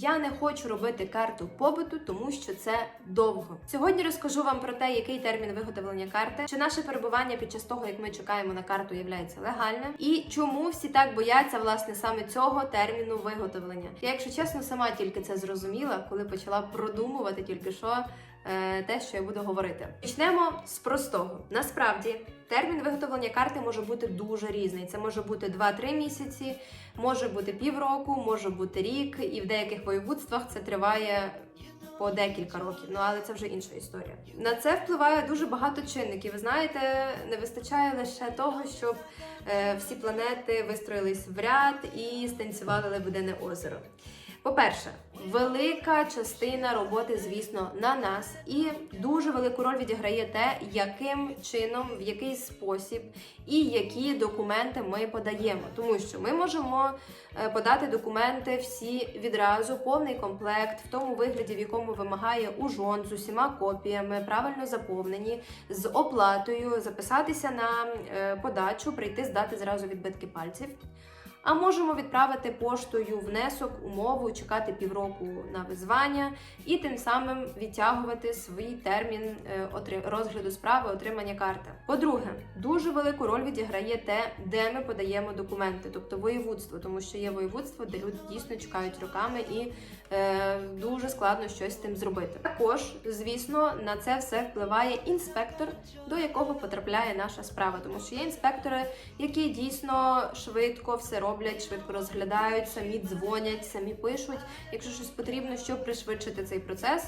Я не хочу робити карту побуту, тому що це довго. Сьогодні розкажу вам про те, який термін виготовлення карти, чи наше перебування під час того, як ми чекаємо на карту, є легальним, і чому всі так бояться власне саме цього терміну виготовлення. Я, якщо чесно, сама тільки це зрозуміла, коли почала продумувати тільки що. е, Те, що я буду говорити, почнемо з простого. Насправді, термін виготовлення карти може бути дуже різний. Це може бути 2-3 місяці, може бути півроку, може бути рік, і в деяких воєводствах це триває по декілька років. Ну але це вже інша історія. На це впливає дуже багато чинників. Ви знаєте, не вистачає лише того, щоб е, всі планети вистроїлись в ряд і станцювали Лебедине озеро. По-перше, велика частина роботи, звісно, на нас, і дуже велику роль відіграє те, яким чином, в який спосіб і які документи ми подаємо. Тому що ми можемо е, подати документи всі відразу, повний комплект, в тому вигляді, в якому вимагає ужон з усіма копіями, правильно заповнені, з оплатою, записатися на е, подачу, прийти здати зразу відбитки пальців. А можемо відправити поштою внесок, умову, чекати півроку на визвання і тим самим відтягувати свій термін е, розгляду справи отримання карти. По-друге, дуже велику роль відіграє те, де ми подаємо документи, тобто воєводство, тому що є воєводство, де люди дійсно чекають роками і е, дуже складно щось з тим зробити. Також, звісно, на це все впливає інспектор, до якого потрапляє наша справа, тому що є інспектори, які дійсно швидко все роблять, швидко розглядають, самі дзвонять, самі пишуть, якщо щось потрібно, щоб пришвидшити цей процес.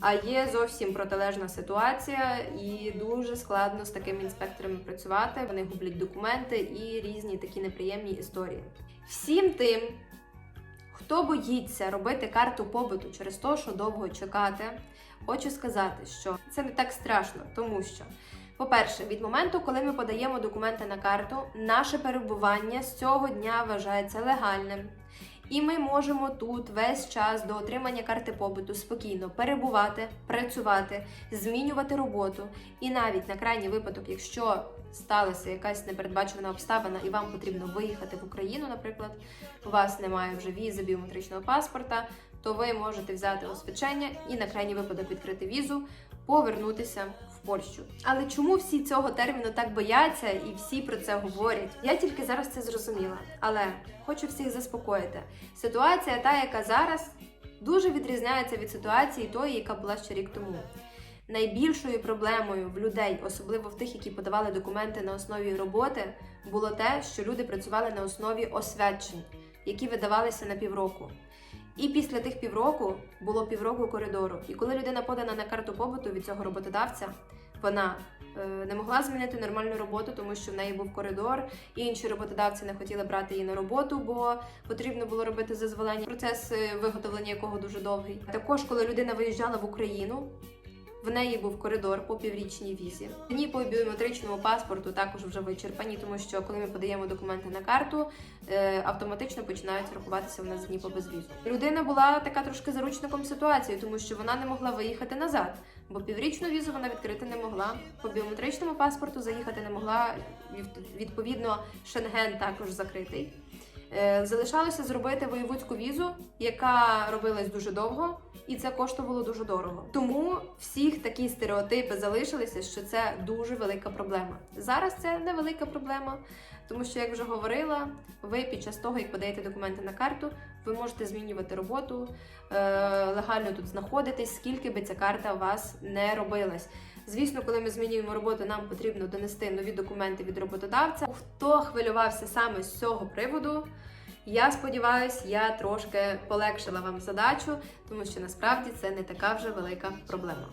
А є зовсім протилежна ситуація, і дуже складно з такими інспекторами працювати. Вони гублять документи і різні такі неприємні історії. Всім тим, хто боїться робити карту побуту через те, що довго чекати, хочу сказати, що це не так страшно, тому що. По-перше, від моменту, коли ми подаємо документи на карту, наше перебування з цього дня вважається легальним. І ми можемо тут весь час до отримання карти побуту спокійно перебувати, працювати, змінювати роботу. І навіть на крайній випадок, якщо сталася якась непередбачена обставина і вам потрібно виїхати в Україну, наприклад, у вас немає вже візи, біометричного паспорта, то ви можете взяти освідчення і на крайній випадок відкрити візу, повернутися в Польщу. Але чому всі цього терміну так бояться і всі про це говорять? Я тільки зараз це зрозуміла. Але хочу всіх заспокоїти. Ситуація, та яка зараз, дуже відрізняється від ситуації тої, яка була ще рік тому. Найбільшою проблемою в людей, особливо в тих, які подавали документи на основі роботи, було те, що люди працювали на основі освячень, які видавалися на півроку. І після тих півроку було півроку коридору. І коли людина подана на карту побуту від цього роботодавця, вона е, не могла змінити нормальну роботу, тому що в неї був коридор. і Інші роботодавці не хотіли брати її на роботу, бо потрібно було робити зазволення. Процес е, виготовлення якого дуже довгий. Також, коли людина виїжджала в Україну. В неї був коридор по піврічній візі. Дні по біометричному паспорту також вже вичерпані, тому що коли ми подаємо документи на карту, е, автоматично починають рахуватися в нас дні по безвізу. Людина була така трошки заручником ситуації, тому що вона не могла виїхати назад, бо піврічну візу вона відкрити не могла. По біометричному паспорту заїхати не могла. Відповідно, Шенген також закритий. Е, Залишалося зробити воєводську візу, яка робилась дуже довго, і це коштувало дуже дорого. Тому всіх такі стереотипи залишилися, що це дуже велика проблема. Зараз це невелика проблема, тому що, як вже говорила, ви під час того, як подаєте документи на карту, ви можете змінювати роботу, е, легально тут знаходитись, скільки би ця карта у вас не робилась. Звісно, коли ми змінюємо роботу, нам потрібно донести нові документи від роботодавця. Хто хвилювався саме з цього приводу? Я сподіваюся, я трошки полегшила вам задачу, тому що насправді це не така вже велика проблема.